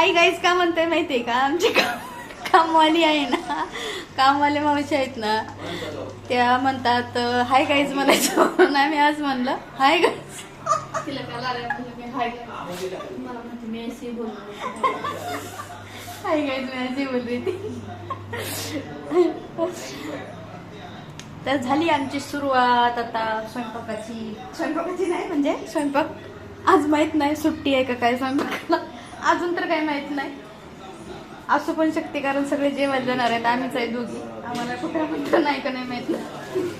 आई guys का म्हणते माहितीये का? आमची काम- कामवाली आहे ना. कामवाले मावशी आहेत ना. त्या म्हणतात हाय गाईज म्हणायचं. म्हणून आम्ही आज म्हणलं हाय मी हाय मी अशी बोललो गाईज मी अशी बोल रही थी तर झाली आमची सुरुवात आता स्वयंपाकाची. स्वयंपाकाची नाही म्हणजे? स्वयंपाक? आज माहीत नाही सुट्टी आहे का काय? स्वयंपाकाला. अजून तर काही माहीत नाही. असू पण शकते कारण सगळे जेवायला जाणार आहेत आम्हीच आहे दोघी. आम्हाला कुठं म्हणतं नाही का नाही माहीत नाही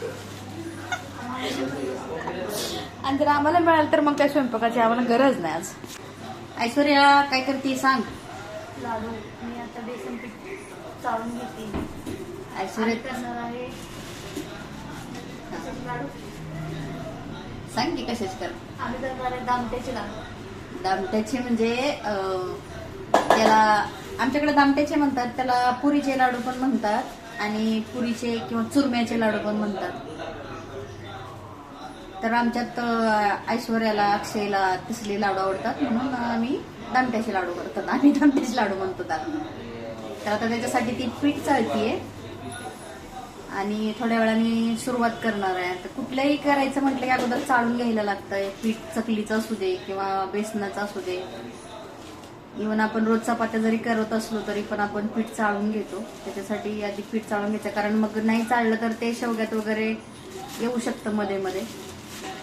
आणि जर आम्हाला मिळालं तर मग काय स्वयंपाकाची आम्हाला गरज नाही आज. ऐश्वर्या काय करते सांग. लाडू मी आता बेसन पीठ चाळून घेते. ऐश्वर्या. करणार आहे सांग की कशाच कर आम्ही करणार आहे दामट्याचे लाडू. दामट्याचे म्हणजे त्याला आमच्याकडे दामट्याचे म्हणतात त्याला पुरीचे लाडू पण म्हणतात आणि पुरीचे किंवा चुरम्याचे लाडू पण म्हणतात. तर आमच्यात ऐश्वर्याला अक्षयला तिसले लाडू आवडतात म्हणून आम्ही दामट्याचे लाडू करतात आम्ही दामट्याचे लाडू म्हणतो त्याला. तर आता त्याच्यासाठी ती पीठ चालतीये. आणि थोड्या वेळाने सुरुवात करणार आहे. तर कुठलंही करायचं म्हटलं की अगोदर चाळून घ्यायला लागतंय. पीठ चकलीचं असू दे किंवा बेसनाचं असू दे. इव्हन आपण रोज चपात्या जरी करत असलो तरी पण आपण पीठ चाळून घेतो. त्याच्यासाठी आधी पीठ चाळून घ्यायचं. कारण मग नाही चाळलं तर ते शेवग्यात वगैरे येऊ शकतं मध्ये मध्ये.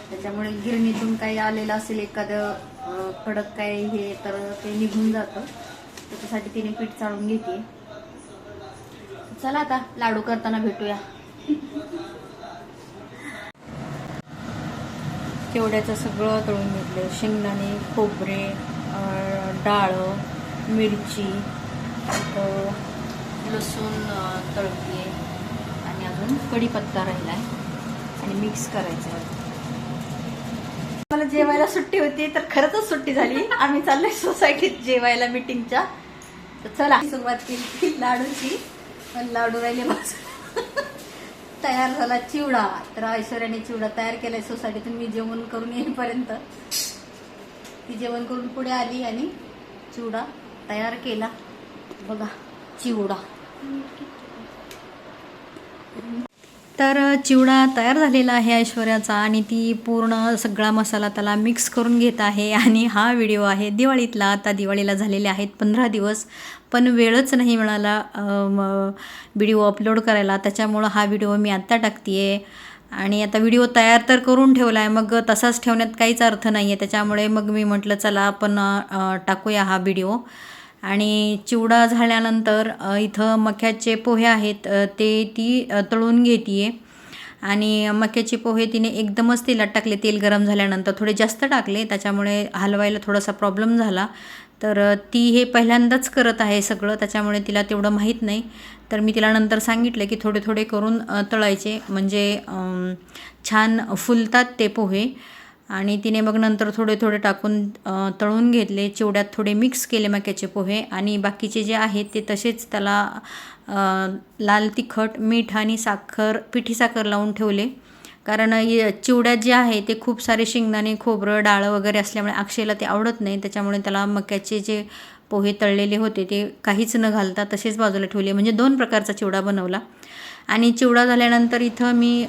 त्याच्यामुळे गिरणीतून काही आलेलं असेल एखादं कडक काय हे तर ते निघून जातं. त्याच्यासाठी तिने पीठ चाळून घेते. चला आता लाडू करताना भेटूया. केवड्याचं सगळं तळून घेतलं शेंगदाणे खोबरे डाळ मिरची लसूण अं, तळते आणि अजून कढीपत्ता राहिलाय. आणि मिक्स करायचं आहे मला जेवायला सुट्टी होती तर खरंच सुट्टी झाली. आम्ही चाललोय सोसायटीत जेवायला मिटिंगच्या तर चला सुरुवात केली लाडूची. लाडू राहिले बस तयार झाला चिवडा. तर ऐश्वर्याने चिवडा तयार केलाय सोसायटीतून मी जेवण करून येईपर्यंत. ती जेवण करून पुढे आली आणि चिवडा तयार केला. बघा चिवडा. तर चिवडा तयार झालेला आहे ऐश्वर्याचा आणि ती पूर्ण सगळा मसाला त्याला मिक्स करून घेत आहे. आणि हा व्हिडिओ आहे दिवाळीतला. आता दिवाळीला झालेले आहेत पंधरा दिवस. पण वेळच नाही मिळाला व्हिडिओ अपलोड करायला. त्याच्यामुळं हा व्हिडिओ मी आत्ता टाकते आहे आणि आता व्हिडिओ तयार तर करून ठेवला आहे मग तसाच ठेवण्यात काहीच अर्थ नाही आहे त्याच्यामुळे मग मी म्हटलं चला आपण टाकूया हा व्हिडिओ आणि चिवडा झाल्यानंतर इथं मक्याचे पोहे आहेत ते ती तळून घेते आणि मक्याचे पोहे तिने एकदमच तेलात टाकले तेल गरम झाल्यानंतर थोडे जास्त टाकले त्याच्यामुळे हलवायला थोडासा प्रॉब्लेम झाला. तर ती हे पहिल्यांदाच करत आहे सगळं त्याच्यामुळे तिला तेवढं माहीत नाही. तर मी तिला नंतर सांगितलं की थोडे थोडे करून तळायचे. म्हणजे छान फुलतात ते पोहे. आणि तिने मग नंतर थोडे थोडे टाकून तळून घेतले. चिवड्यात थोडे मिक्स केले मक्याचे पोहे आणि बाकीचे जे आहेत ते तसेच त्याला लाल तिखट मीठ आणि साखर पिठी साखर लावून ठेवले. कारण चिवड्यात जे आहे ते खूप सारे शेंगदाणे खोबरं डाळ वगैरे असल्यामुळे अक्षयला ते आवडत नाही. त्याच्यामुळे त्याला मक्याचे जे पोहे तळलेले होते ते काहीच न घालता तसेच बाजूला ठेवले. म्हणजे दोन प्रकारचा चिवडा बनवला. आणि चिवडा झाल्यानंतर इथं मी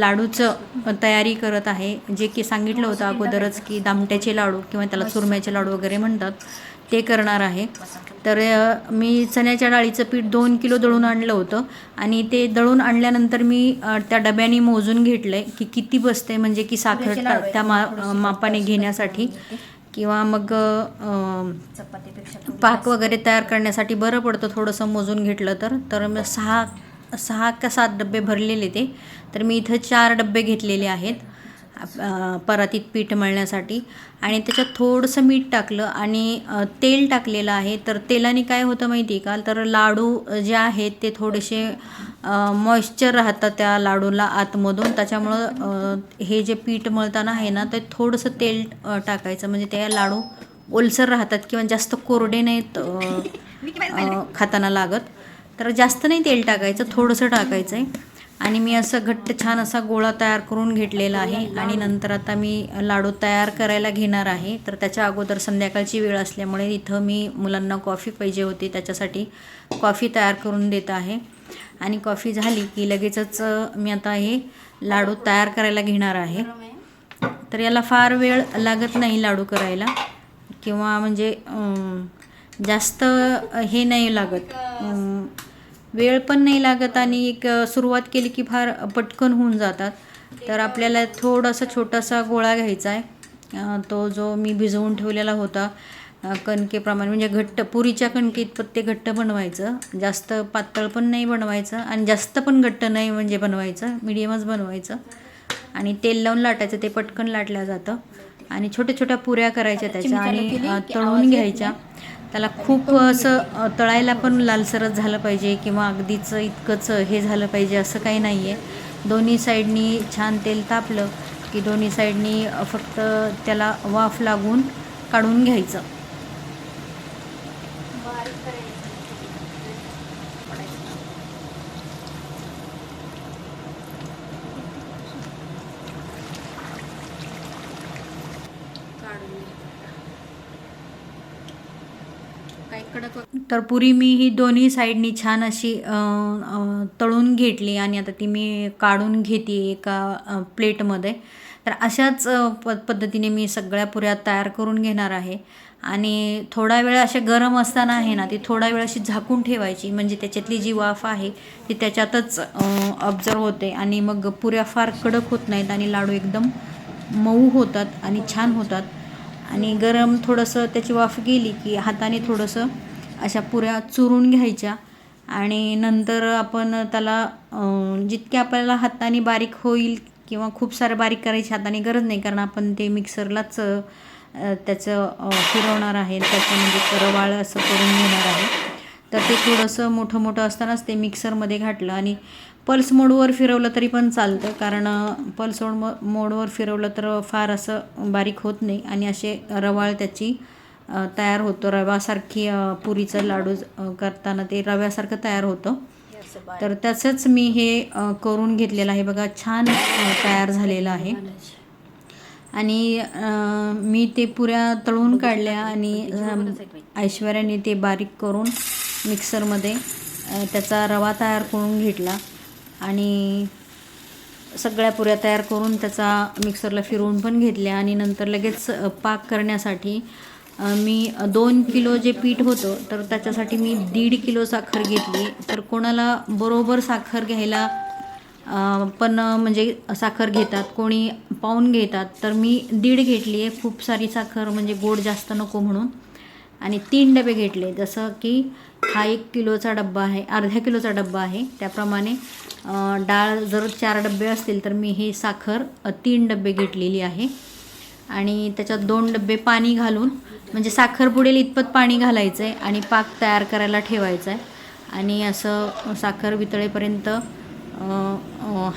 लाडूचं तयारी करत आहे. जे की सांगितलं होतं अगोदरच की दामट्याचे लाडू किंवा त्याला चुरम्याचे लाडू वगैरे म्हणतात ते करणार आहे. तर मी चण्याच्या डाळीचं पीठ दोन किलो दळून आणलं होतं आणि ते दळून आणल्यानंतर मी त्या डब्याने मोजून घेतलं आहे की किती बसते म्हणजे की साखर त्या मा मापाने घेण्यासाठी किंवा मग पाक वगैरे तयार करण्यासाठी बरं पडतं थोडंसं मोजून घेतलं तर. तर मग सहा सहा का सात डबे भरलेले ते. तर मी इथं चार डबे घेतलेले आहेत परातीत पीठ मळण्यासाठी. आणि त्याच्यात थोडंसं मीठ टाकलं आणि तेल टाकलेलं आहे. तर तेलाने काय होतं माहिती आहे का? तर लाडू जे आहेत ते थोडेसे मॉइश्चर राहतं त्या लाडूला आतमधून. त्याच्यामुळं हे जे पीठ मळताना आहे ना ते थोडंसं तेल टाकायचं. म्हणजे ते लाडू ओलसर राहतात किंवा जास्त कोरडे नाहीत खाताना लागत. तर जास्त नाही तेल टाकायचं थोडंसं टाकायचं आहे आणि मी असं घट्ट छान असा गोळा तयार करून घेतलेला आहे. आणि नंतर आता मी लाडू तयार करायला घेणार आहे. तर त्याच्या अगोदर संध्याकाळची वेळ असल्यामुळे इथं मी मुलांना कॉफी पाहिजे होती. त्याच्यासाठी कॉफी तयार करून देत आहे. आणि कॉफी झाली की लगेचच मी आता हे लाडू तयार करायला घेणार आहे. तर याला फार वेळ लागत नाही लाडू करायला. किंवा म्हणजे जास्त हे नाही लागत. वेळ पण नाही लागत आणि एक सुरुवात केली की फार पटकन होऊन जातात. तर आपल्याला थोडासा छोटासा गोळा घ्यायचा आहे. तो जो मी भिजवून ठेवलेला होता कणकेप्रमाणे म्हणजे घट्ट पुरीच्या कणकेत पत्ते घट्ट बनवायचं. जास्त पातळ पण नाही बनवायचं आणि जास्त पण घट्ट नाही म्हणजे बनवायचं मिडियमच बनवायचं. आणि तेल लावून लाटायचं ते पटकन लाटलं जातं. आणि छोट्या छोट्या पुऱ्या करायच्या त्याच्या आणि तळून घ्यायच्या. त्याला खूप असं तळायला पण लालसरच झालं पाहिजे किंवा अगदीच इतकंच हे झालं पाहिजे असं काही नाही आहे दोन्ही साईडनी छान तेल तापलं की दोन्ही साईडनी फक्त त्याला वाफ लागून काढून घ्यायचं. तर पुरी मी ही दोन्ही साईडनी छान अशी तळून घेतली आणि आता ती मी काढून घेते एका प्लेटमध्ये. तर अशाच प पद्धतीने मी सगळ्या पुऱ्या तयार करून घेणार आहे. आणि थोडा वेळ असे गरम असताना आहे ना ती थोडा वेळ अशी झाकून ठेवायची. म्हणजे त्याच्यातली जी वाफ आहे ती त्याच्यातच ऑब्झर्व होते. आणि मग पुऱ्या फार कडक होत नाहीत आणि लाडू एकदम मऊ होतात आणि छान होतात. आणि गरम थोडंसं त्याची वाफ गेली की हाताने थोडंसं अशा पुऱ्या चुरून घ्यायच्या. आणि नंतर आपण त्याला जितके आपल्याला हाताने बारीक होईल किंवा खूप सारं बारीक करायची हाताने गरज नाही कारण आपण ते मिक्सरलाच त्याचं फिरवणार आहे. त्याचं म्हणजे रवाळ असं करून घेणार आहे. तर ते थोडंसं मोठं मोठं असतानाच ते मिक्सरमध्ये घातलं आणि पल्स मोडवर फिरवलं तरी पण चालतं कारण पल्स मोड मोडवर फिरवलं तर फार असं बारीक होत नाही आणि असे रवाळ त्याची तयार होतो. रव्यासारखी पुरीचं लाडू करताना ते रव्यासारखं तयार होतं. तर तसंच मी हे करून घेतलेलं आहे. बघा छान तयार झालेलं आहे. आणि मी ते पुऱ्या तळून काढल्या आणि ऐश्वर्याने ते बारीक करून मिक्सरमध्ये त्याचा रवा तयार करून घेतला. आणि सगळ्या पुऱ्या तयार करून त्याचा मिक्सरला फिरवून पण घेतल्या आणि नंतर लगेच पाक करण्यासाठी मी दोन किलो जे पीठ होतं तर त्याच्यासाठी मी दीड किलो साखर घेतली. तर कोणाला बरोबर साखर घ्यायला पण म्हणजे साखर घेतात कोणी पाऊन घेतात तर मी दीड घेतली आहे. खूप सारी साखर म्हणजे गोड जास्त नको म्हणून. आणि तीन डबे घेतले. जसं की हा एक किलोचा डब्बा आहे अर्ध्या किलोचा डब्बा आहे. त्याप्रमाणे डाळ जर चार डबे असतील तर मी हे साखर तीन डबे घेतलेली आहे. आणि त्याच्यात दोन डबे पाणी घालून म्हणजे साखर बुडेल इतपत पाणी घालायचं आहे आणि पाक तयार करायला ठेवायचा आहे आणि असं साखर वितळेपर्यंत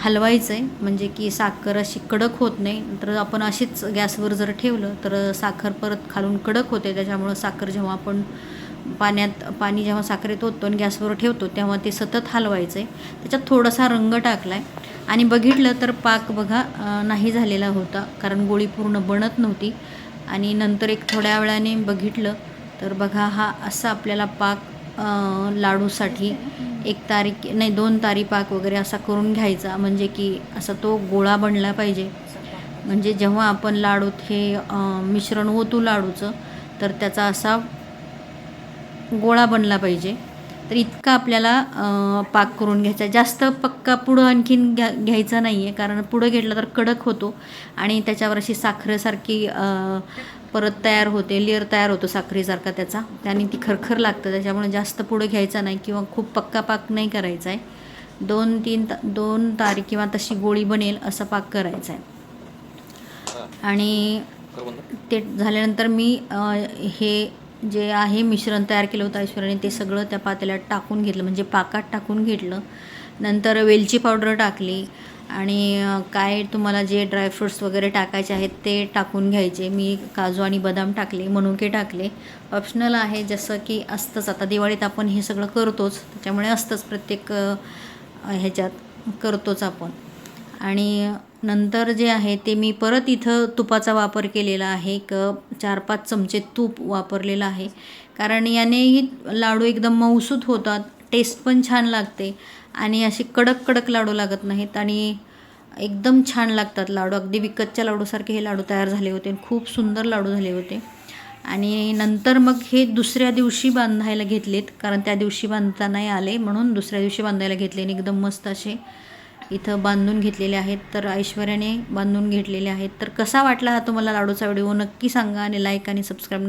हलवायचं आहे म्हणजे की साखर अशी कडक होत नाही. तर आपण अशीच गॅसवर जर ठेवलं तर साखर परत खालून कडक होते. त्याच्यामुळं साखर जेव्हा आपण पाण्यात पाणी जेव्हा साखरेत ओततो आणि गॅसवर ठेवतो तेव्हा ते सतत हलवायचं आहे त्याच्यात थोडासा रंग टाकला आहे आणि बघितलं तर पाक बघा नाही झालेला होता. कारण गोळी पूर्ण बनत नव्हती. आणि नंतर एक थोड्या वेळाने बघितलं तर बघा हा असा आपल्याला पाक लाडूसाठी एक तारीख नाही दोन तारी पाक वगैरे असा करून घ्यायचा. म्हणजे की असा तो गोळा बनला पाहिजे. म्हणजे जेव्हा आपण लाडूत हे मिश्रण होतो लाडूचं तर त्याचा असा गोळा बनला पाहिजे. तर इतका आपल्याला पाक करून घ्यायचा. आहे. जास्त पक्का पुढं आणखीन घ्या घ्यायचा नाही आहे कारण पुढं घेतलं तर कडक होतो. आणि त्याच्यावर अशी साखरेसारखी परत तयार होते. लेअर तयार होतो साखरेसारखा त्याचा. त्याने ती खरखर लागतं. त्याच्यामुळे जास्त पुढं घ्यायचा नाही किंवा खूप पक्का पाक नाही करायचा आहे दोन तीन ता दोन तारीख किंवा तशी गोळी बनेल असा पाक करायचा आहे आणि ते झाल्यानंतर मी हे जे आहे मिश्रण तयार केलं होतं ऐश्वर्याने ते सगळं त्या पातेल्यात टाकून घेतलं म्हणजे पाकात टाकून घेतलं. नंतर वेलची पावडर टाकली आणि काय तुम्हाला जे ड्रायफ्रुट्स वगैरे टाकायचे आहेत ते टाकून घ्यायचे. मी काजू आणि बदाम टाकले मनुके टाकले. ऑप्शनल आहे जसं की असतंच. आता दिवाळीत आपण हे सगळं करतोच. त्याच्यामुळे असतंच प्रत्येक ह्याच्यात करतोच आपण. आणि नंतर जे आहे ते मी परत इथं तुपाचा वापर केलेला आहे. एक चार पाच चमचे तूप वापरलेलं आहे. कारण यानेही लाडू एकदम मऊसूत होतात टेस्ट पण छान लागते आणि असे कडक कडक लाडू लागत नाहीत आणि एकदम छान लागतात लाडू. अगदी विकतच्या लाडूसारखे हे लाडू तयार झाले होते खूप सुंदर लाडू झाले होते. आणि नंतर मग हे दुसऱ्या दिवशी बांधायला घेतलेत कारण त्या दिवशी बांधता नाही आले म्हणून दुसऱ्या दिवशी बांधायला घेतले आणि एकदम मस्त असे इथं बांधून घेतलेले आहेत तर ऐश्वर्याने बांधून घेतलेले आहेत. तर कसा वाटला हा तुम्हाला लाडूचा व्हिडिओ? नक्की सांगा आणि लाईक आणि सबस्क्राईब